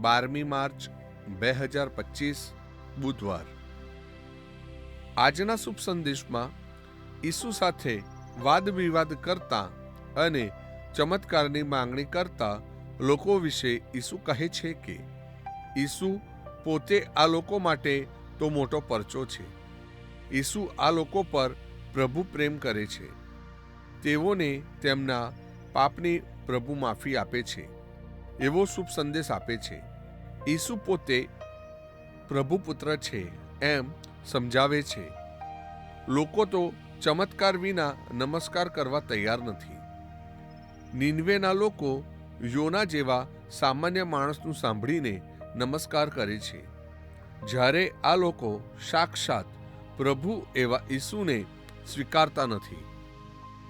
બારમી માર્ચ, બે હજાર પચીસ, બુધવાર. આજના શુભ સંદેશમાં ઈસુ સાથે વાદ વિવાદ કરતા અને ચમત્કારની માંગણી કરતા લોકો વિશે ઈસુ કહે છે કે, ઈસુ પોતે આ લોકો માટે તો મોટો પરચો છે. ઈસુ આ લોકો પર પ્રભુ પ્રેમ કરે છે. તેઓને તેમના પાપની પ્રભુ માફી આપે છે. એવો શુભ સંદેશ આપે છે. ઈસુ પોતે પ્રભુ પુત્ર છે એમ સમજાવે છે. લોકો તો ચમત્કાર વિના નમસ્કાર કરવા તૈયાર નથી. નિન્વેના લોકો યોના જેવા સામાન્ય માણસનું સાંભળીને નમસ્કાર કરે છે. જ્યારે આ લોકો સાક્ષાત પ્રભુ એવા ઈસુને સ્વીકારતા નથી.